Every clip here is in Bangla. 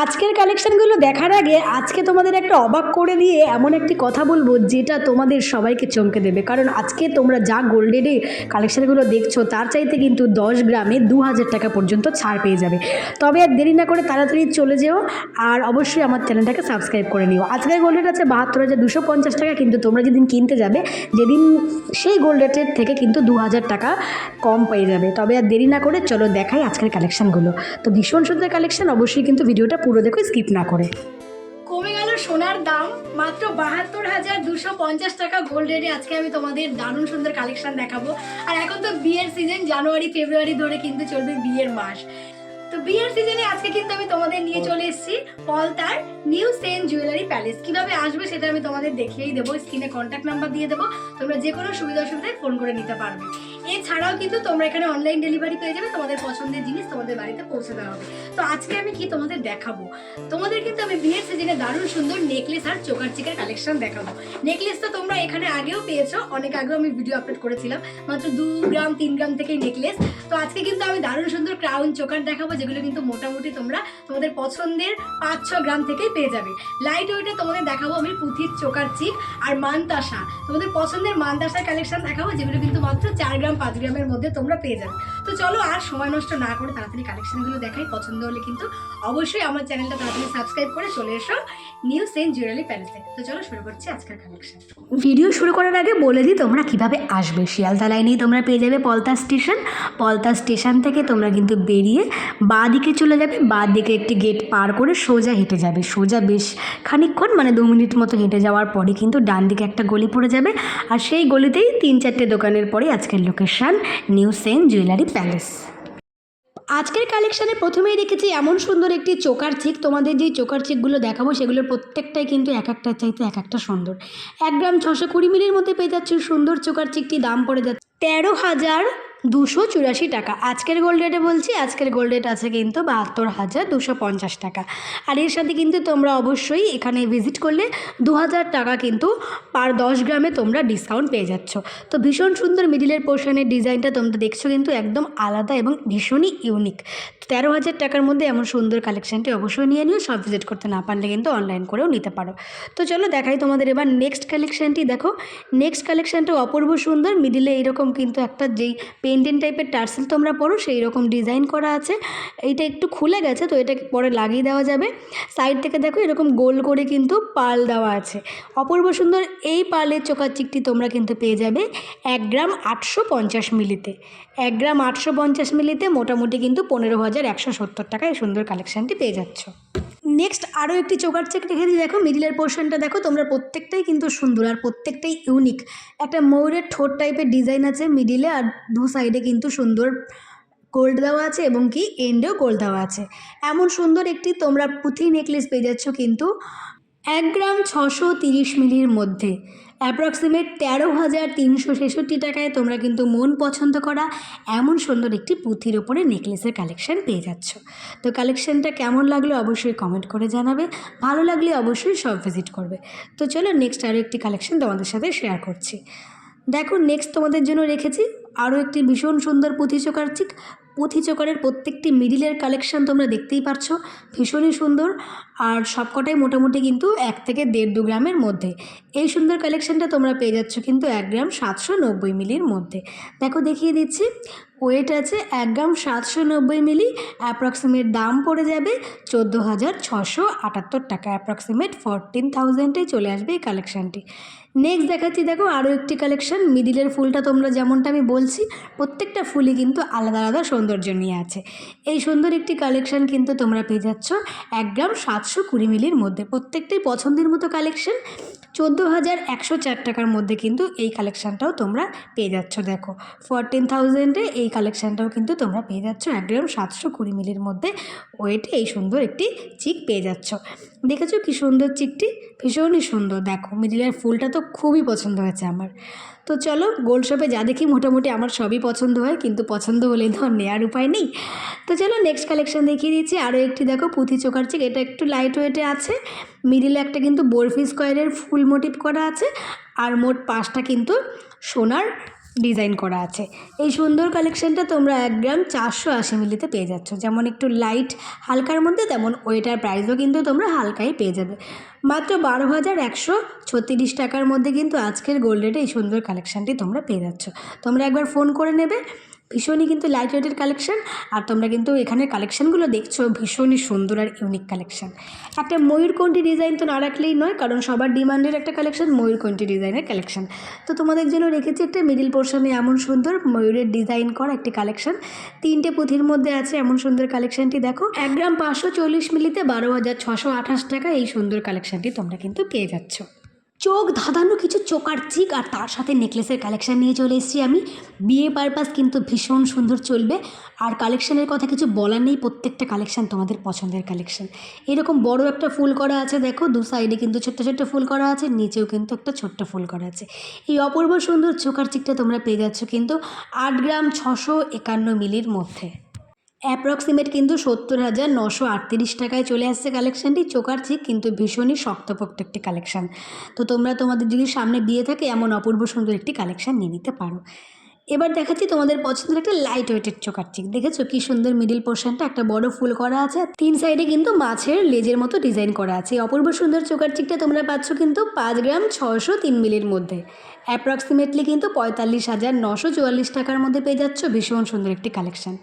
আজকের কালেকশানগুলো দেখার আগে আজকে তোমাদের একটা অবাক করে দিয়ে এমন একটি কথা বলব, যেটা তোমাদের সবাইকে চমকে দেবে। কারণ আজকে তোমরা যা গোল্ডেনে কালেকশানগুলো দেখছ, তার চাইতে কিন্তু দশ গ্রামে দু হাজার টাকা পর্যন্ত ছাড় পেয়ে যাবে। তবে আর দেরি না করে তাড়াতাড়ি চলে যেও আর অবশ্যই আমার চ্যানেলটাকে সাবস্ক্রাইব করে নিও। আজকের গোল্ড রেট আছে বাহাত্তর হাজার দুশো পঞ্চাশ টাকা, কিন্তু তোমরা যেদিন কিনতে যাবে, যেদিন সেই গোল্ড রেটের থেকে কিন্তু দু হাজার টাকা কম পেয়ে যাবে। তবে আর দেরি না করে চলো দেখাই আজকের কালেকশানগুলো তো ভীষণ সুন্দর কালেকশান অবশ্যই কিন্তু ভিডিওটা পুরো দেখো স্কিপ না করে। কমে গেল সোনার দাম, মাত্র বাহাত্তর হাজার দুশো পঞ্চাশ টাকা গোল্ড রেটে আজকে আমি তোমাদের দারুণ সুন্দর কালেকশন দেখাবো। আর এখন তো বিয়ের সিজন জানুয়ারি ফেব্রুয়ারি ধরে কিন্তু চলবে বিয়ের মাস। তো বিয়ের সিজনে আজকে কিন্তু আমি তোমাদের নিয়ে চলে এসেছি পলতার নিউ সেন জুয়েলারি প্যালেস কীভাবে আসবে সেটা আমি তোমাদের দেখিয়েই দেবো স্ক্রিনে কন্ট্যাক্ট নাম্বার দিয়ে দেবো। তোমরা যে কোনো সুবিধা অসুবিধায় ফোন করে নিতে পারবে। এছাড়াও কিন্তু তোমরা এখানে অনলাইন ডেলিভারি পেয়ে যাবে তোমাদের পছন্দের জিনিস তোমাদের বাড়িতে পৌঁছে দেওয়া হবে। তো আজকে আমি কি তোমাদের দেখাবো? তোমাদের কিন্তু আমি বিয়ের সিজনে দারুণ সুন্দর নেকলেস আর চোকার চিকের কালেকশন দেখাবো। নেকলেস তো তোমরা এখানে আগেও পেয়েছ, অনেক আগেও আমি ভিডিও আপলোড করেছিলাম, মাত্র দু গ্রাম, তিন গ্রাম থেকেই নেকলেস তো আজকে কিন্তু আমি দারুণ সুন্দর ক্রাউন চোকার দেখাবো, যেগুলো কিন্তু মোটামুটি তোমরা তোমাদের পছন্দের পাঁচ ছ গ্রাম থেকেই পেয়ে যাবে। লাইট ওয়েটে তোমাদের দেখাবো আমি পুঁথির চোকার চিক আর মানতাসা। তোমাদের পছন্দের মানতাসার কালেকশন দেখাবো, যেগুলো কিন্তু মাত্র চার গ্রাম পাঁচ গ্রামের মধ্যে তোমরা পেয়ে যাবে। তো চলো আর সময় নষ্ট না করে তাড়াতাড়ি কালেকশনগুলো দেখাই। পছন্দ হলে কিন্তু অবশ্যই আমার চ্যানেলটা তাড়াতাড়ি সাবস্ক্রাইব করে চলে এসো নিউ সেন্ট জুয়েলারি প্যালেসে তো চলো শুরু করছি আজকের কালেকশন ভিডিও শুরু করার আগে বলে দিই তোমরা কীভাবে আসবে। শিয়ালদা লাইনেই তোমরা পেয়ে যাবে পলতা স্টেশন। পলতা স্টেশন থেকে তোমরা কিন্তু বেরিয়ে বাঁ দিকে চলে যাবে। বাঁ দিকে একটি গেট পার করে সোজা হেঁটে যাবে। সোজা বেশ খানিকক্ষণ মানে দু মিনিট মতো হেঁটে যাওয়ার পরে কিন্তু ডান দিকে একটা গলি পড়ে যাবে। আর সেই গলিতেই তিন চারটে দোকানের পরে আজকের location new Sen jewellery palace আজকের কালেকশানে প্রথমেই রেখেছি এমন সুন্দর একটি চোকার চিক তোমাদের যে চোকার চিকগুলো দেখাবো, সেগুলোর প্রত্যেকটাই কিন্তু এক একটা চাইতে এক একটা সুন্দর। এক গ্রাম ছশো কুড়ি মিলির মধ্যে পেয়ে যাচ্ছি সুন্দর চোকার চিকটি দাম পড়ে যাচ্ছে তেরো হাজার দুশো চুরাশি টাকা। আজকের গোল্ড রেটে বলছি, আজকের গোল্ড রেট আছে কিন্তু বাহাত্তর হাজার দুশো পঞ্চাশ টাকা। আর এর সাথে কিন্তু তোমরা অবশ্যই এখানে ভিজিট করলে দু হাজার টাকা কিন্তু পার দশ গ্রামে তোমরা ডিসকাউন্ট পেয়ে যাচ্ছ। তো ভীষণ সুন্দর মিডিলের পোর্শনের ডিজাইনটা তোমরা দেখছ কিন্তু একদম আলাদা এবং ভীষণই ইউনিক তেরো হাজার টাকার মধ্যে এমন সুন্দর কালেকশানটি অবশ্যই নিয়ে নিও, সব ভিজিট করতে না পারলে কিন্তু অনলাইন করেও নিতে পারো। তো চলো দেখাই তোমাদের এবার নেক্সট কালেকশানটি দেখো নেক্সট কালেকশানটা অপূর্ব সুন্দর মিডিলে এইরকম কিন্তু একটা যেই পেন্ডেন্ট টাইপের টার্সেল তোমরা পরো সেই রকম ডিজাইন করা আছে। এইটা একটু খুলে গেছে, তো এটা পরে লাগিয়ে দেওয়া যাবে। সাইড থেকে দেখো এরকম গোল করে কিন্তু পাল দেওয়া আছে। অপূর্ব সুন্দর এই পালের চোকার চিকটি তোমরা কিন্তু পেয়ে যাবে এক গ্রাম আটশো পঞ্চাশ মিলিতে। এক গ্রাম আটশো পঞ্চাশ মিলিতে মোটামুটি কিন্তু পনেরো হাজার একশো সত্তর টাকায় সুন্দর কালেকশানটি পেয়ে যাচ্ছ। নেক্সট আরও একটি চোকার চেক রেখে দিই। দেখো মিডিলের পোর্শনটা দেখো, তোমরা প্রত্যেকটাই কিন্তু সুন্দর আর প্রত্যেকটাই ইউনিক একটা ময়ূরের ঠোঁট টাইপের ডিজাইন আছে মিডিলে আর দু সাইডে কিন্তু সুন্দর গোল্ড দেওয়া আছে এবং কি এন্ডেও গোল্ড দেওয়া আছে। এমন সুন্দর একটি তোমরা পুঁথি নেকলেস পেয়ে যাচ্ছ কিন্তু এক গ্রাম ছশো তিরিশ মিলির মধ্যে। অ্যাপ্রক্সিমেট তেরো হাজার তিনশো ছেষট্টি টাকায় তোমরা কিন্তু মন পছন্দ করা এমন সুন্দর একটি পুঁথির ওপরে নেকলেসের কালেকশন পেয়ে যাচ্ছ। তো কালেকশনটা কেমন লাগল অবশ্যই কমেন্ট করে জানাবে, ভালো লাগলে অবশ্যই সব ভিজিট করবে। তো চলো নেক্সট আরও একটি কালেকশন তোমাদের সাথে শেয়ার করছি। দেখো নেক্সট তোমাদের জন্য রেখেছি আরও একটি ভীষণ সুন্দর পুঁথি চোকার চিক পুঁথি চোকারের প্রত্যেকটি মিডিলের কালেকশন তোমরা দেখতেই পাচ্ছ ভীষণই সুন্দর। আর সবকটাই মোটামুটি কিন্তু এক থেকে দেড় দু গ্রামের মধ্যে। এই সুন্দর কালেকশনটা তোমরা পেয়ে যাচ্ছ কিন্তু এক গ্রাম সাতশো নব্বই মিলির মধ্যে। দেখো, দেখিয়ে দিচ্ছি। ওয়েট আছে এক গ্রাম সাতশো নব্বই মিলি, অ্যাপ্রক্সিমেট দাম পড়ে যাবে চোদ্দ হাজার ছশো আটাত্তর টাকা। অ্যাপ্রক্সিমেট ফরটিন থাউজেন্ডে চলে আসবে এই কালেকশানটি। নেক্সট দেখাচ্ছি দেখো আরও একটি কালেকশন। মিডিলের ফুলটা তোমরা যেমনটা আমি বলছি, প্রত্যেকটা ফুলই কিন্তু আলাদা আলাদা সৌন্দর্য নিয়ে আছে। এই সুন্দর একটি কালেকশন কিন্তু তোমরা পেয়ে যাচ্ছ এক গ্রাম সাতশো কুড়ি মিলির মধ্যে। প্রত্যেকটাই পছন্দের মতো কালেকশন। চোদ্দ হাজার একশো চার টাকার মধ্যে কিন্তু এই কালেকশানটাও তোমরা পেয়ে যাচ্ছ, দেখো। ফোরটিন থাউজেন্ডে এই কালেকশানটাও কিন্তু তোমরা পেয়ে যাচ্ছ এক গ্রাম সাতশো কুড়ি মিলির মধ্যে ওয়েটে এই সুন্দর একটি চিক পেয়ে যাচ্ছ। দেখেছ কি সুন্দর চিকটি ভীষণই সুন্দর, দেখো। মিডিলের ফুলটা তো খুবই পছন্দ হয়েছে আমার। তো চলো গোল্ড শপে যা দেখি, মোটামুটি আমার সবই পছন্দ হয়, কিন্তু পছন্দ হলে তো নেওয়ার উপায় নেই। তো চলো নেক্সট কালেকশন দেখিয়ে দিচ্ছি। আরও একটি দেখো, পুঁথি চোকার চিক এটা একটু লাইট ওয়েটে আছে। মিডিলে একটা কিন্তু বরফি স্কোয়ারের ফুল মোটিভ করা আছে। আর মোট পাঁচটা কিন্তু সোনার ডিজাইন করা আছে। এই সুন্দর কালেকশনটা তোমরা এক গ্রাম চারশো আশি মিলিতে পেয়ে যাচ্ছ। যেমন একটু লাইট হালকার মধ্যে, তেমন ওয়েটার প্রাইসও কিন্তু তোমরা হালকাই পেয়ে যাবে। মাত্র বারো হাজার একশো ছত্রিশ টাকার মধ্যে কিন্তু আজকের গোল্ডেটে এই সুন্দর কালেকশানটি তোমরা পেয়ে যাচ্ছ। তোমরা একবার ফোন করে নেবে। ভীষণই কিন্তু লাইট ওয়েটের কালেকশন আর তোমরা কিন্তু এখানে কালেকশনগুলো দেখছ, ভীষণই সুন্দর আর ইউনিক কালেকশন একটা ময়ূরকণ্ঠী ডিজাইন তো না রাখলেই নয়, কারণ সবার ডিমান্ডের একটা কালেকশন ময়ূরকণ্ঠী ডিজাইনের কালেকশন তো তোমাদের জন্য রেখেছি একটা মিডিল পোর্শনে এমন সুন্দর ময়ূরের ডিজাইন করা একটি কালেকশন তিনটে পুঁথির মধ্যে আছে এমন সুন্দর কালেকশনটি দেখো। এক গ্রাম পাঁচশো চল্লিশ মিলিতে বারো হাজার ছশো আঠাশ টাকা এই সুন্দর কালেকশনটি তোমরা কিন্তু পেয়ে যাচ্ছ। চোখ ধাঁধানো কিছু চোকার চিক আর তার সাথে নেকলেসের কালেকশান নিয়ে চলে এসেছি আমি। বিয়ে পারপাস কিন্তু ভীষণ সুন্দর চলবে। আর কালেকশানের কথা কিছু বলার নেই, প্রত্যেকটা কালেকশন তোমাদের পছন্দের কালেকশন এরকম বড় একটা ফুল করা আছে, দেখো, দু সাইডে কিন্তু ছোট্ট ছোট্ট ফুল করা আছে, নিচেও কিন্তু একটা ছোট্ট ফুল করা আছে। এই অপূর্ব সুন্দর চোকার চিকটা তোমরা পেয়ে যাচ্ছ কিন্তু আট গ্রাম ছশো একান্ন মিলির মধ্যে। অ্যাপ্রক্সিমেট কিন্তু সত্তর হাজার নশো আটত্রিশ টাকায় চলে আসছে কালেকশানটি চোকার চিক কিন্তু ভীষণই শক্তপোক্ত একটি কালেকশান তো তোমরা তোমাদের যদি সামনে বিয়ে থাকে, এমন অপূর্ব সুন্দর একটি কালেকশান নিয়ে নিতে পারো। এবার দেখাচ্ছি তোমাদের পছন্দের একটা লাইট ওয়েটের চোকার চিক দেখেছ কি সুন্দর মিডিল পোর্শনটা একটা বড় ফুল করা আছে। তিন সাইডে কিন্তু মাছের লেজের মতো ডিজাইন করা আছে। অপূর্ব সুন্দর চোকার চিকটা তোমরা পাচ্ছ কিন্তু পাঁচ গ্রাম ছশো তিন মিলির মধ্যে। অ্যাপ্রক্সিমেটলি কিন্তু পঁয়তাল্লিশ হাজার নশো চুয়াল্লিশ টাকার মধ্যে পেয়ে যাচ্ছ। ভীষণ সুন্দর একটি কালেকশন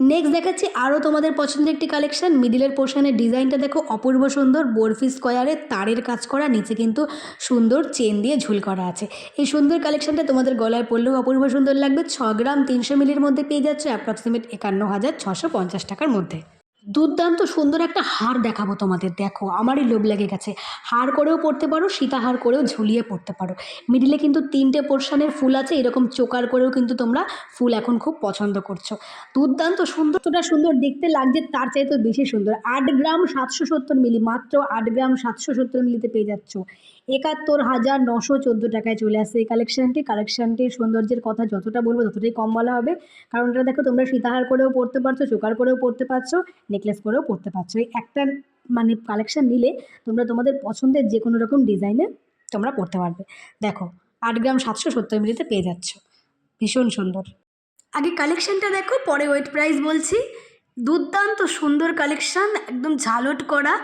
নেক্সট দেখাচ্ছি আরও তোমাদের পছন্দের একটি কালেকশান মিডিলের পোর্শনের ডিজাইনটা দেখো অপূর্ব সুন্দর, বরফি স্কোয়ারে তারের কাজ করা, নিচে কিন্তু সুন্দর চেন দিয়ে ঝুল করা আছে। এই সুন্দর কালেকশানটা তোমাদের গলায় পড়লেও অপূর্ব সুন্দর লাগবে। ছ গ্রাম তিনশো মিলির মধ্যে পেয়ে যাচ্ছে অ্যাপ্রক্সিমেট একান্ন হাজার ছশো পঞ্চাশ টাকার মধ্যে। দুর্দান্ত সুন্দর একটা হার দেখাবো তোমাদের, দেখো, আমারই লোভ লেগে গেছে। হার করেও পড়তে পারো, সীতাহার করেও ঝুলিয়ে পড়তে পারো। মিডিলে কিন্তু তিনটে পোর্শনের ফুল আছে, এরকম চোকার করেও কিন্তু তোমরা ফুল এখন খুব পছন্দ করছ। দুর্দান্ত সুন্দরটা সুন্দর দেখতে লাগছে, তার চাইতে বেশি সুন্দর। আট গ্রাম সাতশো সত্তর মিলি মাত্র আট গ্রাম সাতশো সত্তর মিলিতে পেয়ে যাচ্ছ। একাত্তর হাজার নশো চোদ্দ টাকায় চলে আসছে এই কালেকশানটি কালেকশানটির সৌন্দর্যের কথা যতটা বলব ততটাই কম বলা হবে। কারণ এটা দেখো, তোমরা সীতাহার করেও পড়তে পারছ, চোকার করেও পড়তে পারছ নেকলেস করেও পড়তে পারছ। এই একটা মানে কালেকশান নিলে তোমরা তোমাদের পছন্দের যে কোনো রকম ডিজাইনে তোমরা পড়তে পারবে। দেখো, আট গ্রাম সাতশো সত্তর মিলিতে পেয়ে যাচ্ছ। ভীষণ সুন্দর। আগে কালেকশানটা দেখো, পরে ওয়েট প্রাইস বলছি। দুর্দান্ত সুন্দর কালেকশান একদম ঝালট করা,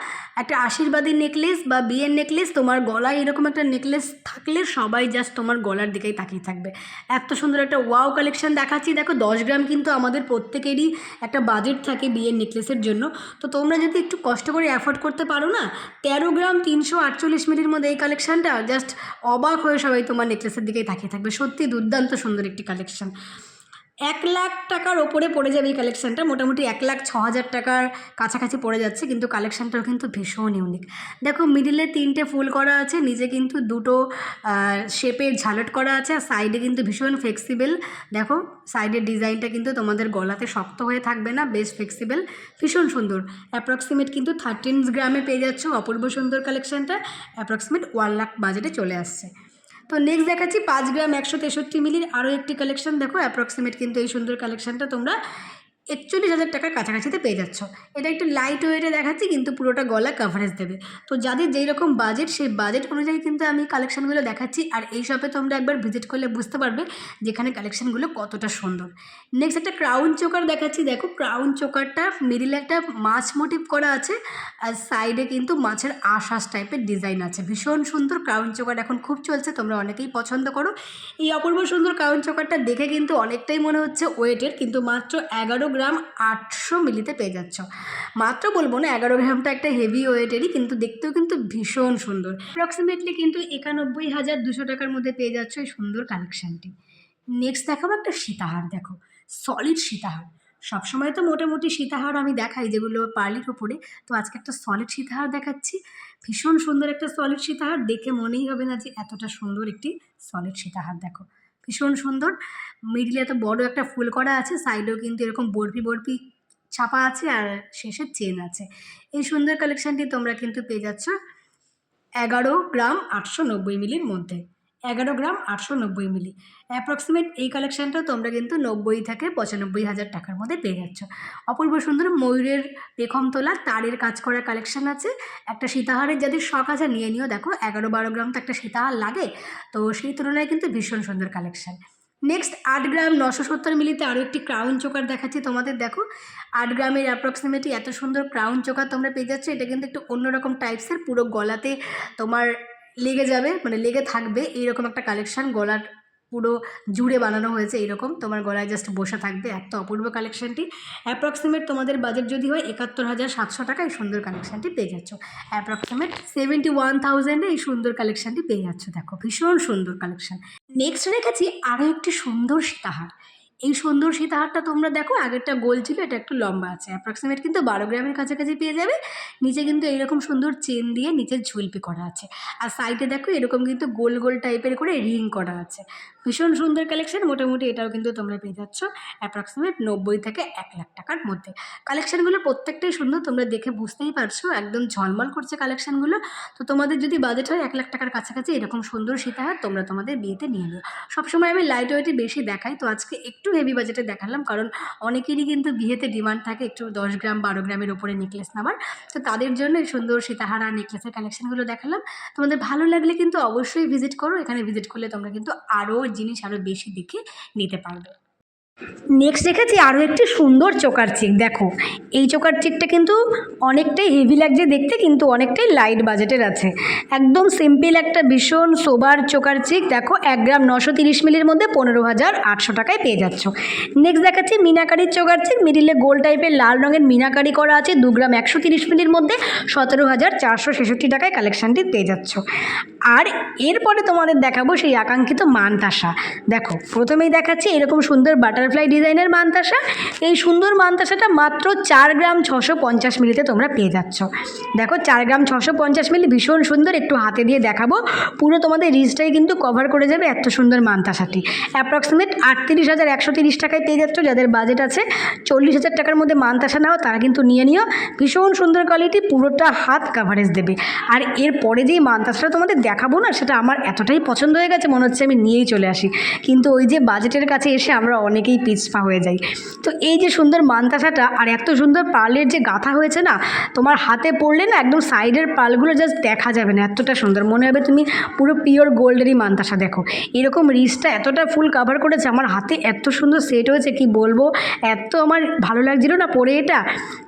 একটা আশীর্বাদী নেকলেস বা বিয়ের নেকলেস তোমার গলায় এরকম একটা নেকলেস থাকলে সবাই জাস্ট তোমার গলার দিকেই তাকিয়ে থাকবে। এত সুন্দর একটা ওয়াও কালেকশান দেখাচ্ছি। দেখো, দশ গ্রাম কিন্তু আমাদের প্রত্যেকেরই একটা বাজেট থাকে বিয়ের নেকলেসের জন্য। তো তোমরা যদি একটু কষ্ট করে অ্যাফোর্ড করতে পারো না, তেরো গ্রাম তিনশো আটচল্লিশ মিলির মধ্যে এই কালেকশানটা জাস্ট অবাক হয়ে সবাই তোমার নেকলেসের দিকেই তাকিয়ে থাকবে। সত্যি দুর্দান্ত সুন্দর একটি কালেকশান এক লাখ টাকার ওপরে পড়ে যাবে এই কালেকশানটা মোটামুটি এক লাখ ছ হাজার টাকার কাছাকাছি পড়ে যাচ্ছে, কিন্তু কালেকশানটাও কিন্তু ভীষণ ইউনিক দেখো মিডিলে তিনটে ফুল করা আছে নিচে কিন্তু দুটো শেপের ঝালট করা আছে, আর সাইডে কিন্তু ভীষণ ফ্লেক্সিবল দেখো সাইডের ডিজাইনটা কিন্তু তোমাদের গলাতে শক্ত হয়ে থাকবে না, বেশ ফ্লেক্সিবল ভীষণ সুন্দর। অ্যাপ্রক্সিমেট কিন্তু থার্টিন গ্রামে পেয়ে যাচ্ছ অপূর্ব সুন্দর কালেকশানটা অ্যাপ্রক্সিমেট ওয়ান লাখ বাজেটে চলে আসছে। তো নেক্সট দেখাচ্ছি পাঁচ গ্রাম একশো তেষট্টি মিলির আরও একটি কালেকশন দেখো অ্যাপ্রক্সিমেট কিন্তু এই সুন্দর কালেকশনটা তোমরা একচল্লিশ হাজার টাকার কাছাকাছিতে পেয়ে যাচ্ছ। এটা একটু লাইট ওয়েটে দেখাচ্ছি, কিন্তু পুরোটা গলা কাভারেজ দেবে। তো যাদের যেই রকম বাজেট সেই বাজেট অনুযায়ী কিন্তু আমি কালেকশানগুলো দেখাচ্ছি। আর এই শপে তোমরা একবার ভিজিট করলে বুঝতে পারবে যেখানে কালেকশানগুলো কতটা সুন্দর। নেক্সট একটা ক্রাউন চোকার দেখাচ্ছি। দেখো ক্রাউন চোকারটা মিডিলে একটা মাছ মোটিভ করা আছে। আর সাইডে কিন্তু মাছের আশাস টাইপের ডিজাইন আছে। ভীষণ সুন্দর ক্রাউন চোকার এখন খুব চলছে, তোমরা অনেকেই পছন্দ করো। এই অপূর্ব সুন্দর ক্রাউন চোকারটা দেখে কিন্তু অনেকটাই মনে হচ্ছে ওয়েটের কিন্তু মাত্র এগারো গ্রাম আটশো মিলিতে পেয়ে যাচ্ছ। মাত্র বলব না, এগারো গ্রামটা একটা হেভি ওয়েটেরই কিন্তু দেখতেও কিন্তু ভীষণ সুন্দর। অ্যাপ্রক্সিমেটলি কিন্তু একানব্বই হাজার দুশো টাকার মধ্যে পেয়ে যাচ্ছ এই সুন্দর কালেকশানটি নেক্সট দেখাবো একটা সীতাহার, দেখো। সলিড সীতাহার। সবসময় তো মোটামুটি সীতাহার আমি দেখাই যেগুলো পার্লির ওপরে। তো আজকে একটা সলিড সীতাহার দেখাচ্ছি। ভীষণ সুন্দর একটা সলিড সীতাহার। দেখে মনেই হবে না যে এতটা সুন্দর একটি সলিড সীতাহার, দেখো। ভীষণ সুন্দর। মিডিলে এত বড় একটা ফুল করা আছে সাইডেও কিন্তু এরকম বরফি বরফি ছাপা আছে আর শেষে চেন আছে। এই সুন্দর কালেকশানটি তোমরা কিন্তু পেয়ে যাচ্ছ এগারো গ্রাম আটশো নব্বই মিলির মধ্যে। এগারো গ্রাম আটশো নব্বই মিলি। অ্যাপ্রক্সিমেট এই কালেকশানটাও তোমরা কিন্তু নব্বই থেকে পঁচানব্বই হাজার টাকার মধ্যে পেয়ে যাচ্ছ। অপূর্ব সুন্দর ময়ূরের পেখম তোলা তারের কাজ করা কালেকশান আছে। একটা সীতাহারের যাদের শখ আছে, নিয়ে নিও। দেখো, এগারো বারো গ্রাম তো একটা সীতাহার লাগে। তো সেই তুলনায় কিন্তু ভীষণ সুন্দর কালেকশান নেক্সট আট গ্রাম নশো সত্তর মিলিতে আরও একটি ক্রাউন চোকার দেখাচ্ছি তোমাদের। দেখো, আট গ্রামের অ্যাপ্রক্সিমেটলি এত সুন্দর ক্রাউন চোকার তোমরা পেয়ে যাচ্ছ। এটা কিন্তু একটু অন্যরকম টাইপসের পুরো গলাতে তোমার লেগে যাবে মানে লেগে থাকবে, এইরকম একটা কালেকশান গলার পুরো জুড়ে বানানো হয়েছে এইরকম। তোমার গলায় জাস্ট বসে থাকবে এত অপূর্ব কালেকশানটি অ্যাপ্রক্সিমেট তোমাদের বাজেট যদি হয় একাত্তর হাজার সাতশো টাকা এই সুন্দর কালেকশানটি পেয়ে যাচ্ছ। অ্যাপ্রক্সিমেট সেভেন্টি ওয়ান থাউজেন্ডে এই সুন্দর কালেকশানটি পেয়ে যাচ্ছ। দেখো, ভীষণ সুন্দর কালেকশান নেক্সট রেখেছি আরও একটি সুন্দর সীতাহার এই সুন্দর সীতাহারটা তোমরা দেখো, আগেরটা গোল ছিল, এটা একটু লম্বা আছে। অ্যাপ্রক্সিমেট কিন্তু বারো গ্রামের কাছাকাছি পেয়ে যাবে। নিচে কিন্তু এইরকম সুন্দর চেন দিয়ে নিচে ঝুলপি করা আছে। আর সাইডে দেখো, এরকম কিন্তু গোল গোল টাইপের করে রিং করা আছে। ভীষণ সুন্দর কালেকশন মোটামুটি এটাও কিন্তু তোমরা পেয়ে যাচ্ছ অ্যাপ্রক্সিমেট নব্বই থেকে এক লাখ টাকার মধ্যে। কালেকশানগুলো প্রত্যেকটাই সুন্দর, তোমরা দেখে বুঝতেই পারছ, একদম ঝলমল করছে কালেকশানগুলো তো তোমাদের যদি বাজেট হয় এক লাখ টাকার কাছাকাছি এরকম সুন্দর সীতাহার, তোমরা তোমাদের বিয়েতে নিয়ে নিও। সবসময় আমি লাইট ওয়েটে বেশি দেখাই, তো আজকে একটু হেভি বাজেটে দেখালাম, কারণ অনেকেরই কিন্তু বিয়েতে ডিমান্ড থাকে একটু দশ গ্রাম, বারো গ্রামের ওপরে নেকলেস নেওয়ার। তো তাদের জন্য সুন্দর সীতাহারা নেকলেসের কালেকশানগুলো দেখালাম। তোমাদের ভালো লাগলে কিন্তু অবশ্যই ভিজিট করো, এখানে ভিজিট করলে তোমরা কিন্তু আরও জিনিস আরও বেশি দেখে নিতে পারবে। নেক্সট রেখেছি আরও একটি সুন্দর চোকার চিক দেখো। এই চোকার চিকটা কিন্তু অনেকটাই হেভি লাগছে দেখতে, কিন্তু অনেকটাই লাইট বাজেটের আছে। একদম সিম্পল একটা ভীষণ সোবার চোকার চিক দেখো, এক গ্রাম নশো তিরিশ মিলির মধ্যে পনেরো হাজার আটশো টাকায় পেয়ে যাচ্ছ। নেক্সট দেখাচ্ছি মিনাকারির চোকার চিক মিডিলে গোল টাইপের লাল রঙের মিনাকারি করা আছে, দু গ্রাম একশো তিরিশ মিলির মধ্যে সতেরো হাজার চারশো ছেষট্টি টাকায় কালেকশানটি পেয়ে যাচ্ছ। আর এরপরে তোমাদের দেখাবো সেই আকাঙ্ক্ষিত মানতাসা। দেখো, প্রথমেই দেখাচ্ছি এরকম সুন্দর বাটারফ্লাই ডিজাইনের মানতাসা এই সুন্দর মানতাসাটা মাত্র চার গ্রাম ছশো পঞ্চাশ মিলিতে তোমরা পেয়ে যাচ্ছ। দেখো, চার গ্রাম ছশো পঞ্চাশ মিলি ভীষণ সুন্দর, একটু হাতে দিয়ে দেখাবো। পুরো তোমাদের রিজটাই কিন্তু কভার করে যাবে এত সুন্দর মানতাসাটি অ্যাপ্রক্সিমেট আটত্রিশ হাজার একশো তিরিশ টাকায় পেয়ে যাচ্ছ। যাদের বাজেট আছে, চল্লিশ হাজার টাকার মধ্যে মানতাসা নাও, তারা কিন্তু নিয়ে নিও। ভীষণ সুন্দর কোয়ালিটি পুরোটা হাত কাভারেজ দেবে। আর এর পরে যেই মানতাসাটা তোমাদের দেখাবো না, সেটা আমার এতটাই পছন্দ হয়ে গেছে, মনে হচ্ছে আমি নিয়েই চলে আসি। কিন্তু ওই যে বাজেটের কাছে এসে আমরা অনেকেই পিছপা হয়ে যাই। তো এই যে সুন্দর মানতাসাটা আর এত সুন্দর পার্লের যে গাঁথা হয়েছে না, তোমার হাতে পড়লে না একদম সাইডের পালগুলো জাস্ট দেখা যাবে না, এতটা সুন্দর। মনে হবে তুমি পুরো পিওর গোল্ডেরই মানতাসা, দেখো। এরকম রিচটা এতটা ফুল কাভার করেছে, আমার হাতে এত সুন্দর সেট হয়েছে, কি বলব? এত আমার ভালো লাগছিল না পরে এটা।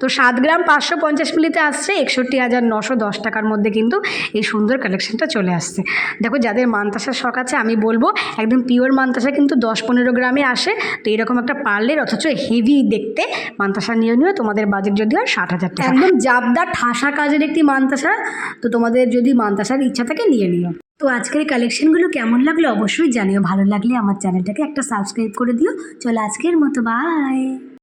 তো সাত গ্রাম পাঁচশো পঞ্চাশ মিলিতে আসছে, একষট্টি হাজার নশো দশ টাকার মধ্যে কিন্তু এই সুন্দর কালেকশনটা চলে আসছে। দেখো, যাদের মানতাসার শখ আছে, আমি বলব, একদম পিওর মানতাসা কিন্তু দশ পনেরো গ্রামে আসে, তো এরকম একটা পার্লের অথচ হেভি দেখতে মানতাসা নিয়ে নিও, তোমাদের বাজেট যদি হয় ষাট হাজার টাকা। একদম জাবদা ঠাসা কাজের একটি মানতাসা, তো তোমাদের যদি মানতাসার ইচ্ছা থাকে নিয়ে নিও। তো আজকের কালেকশনগুলো কেমন লাগল অবশ্যই জানিও, ভালো লাগলে আমার চ্যানেলটাকে একটা সাবস্ক্রাইব করে দিও। চলো আজকের মতো বাই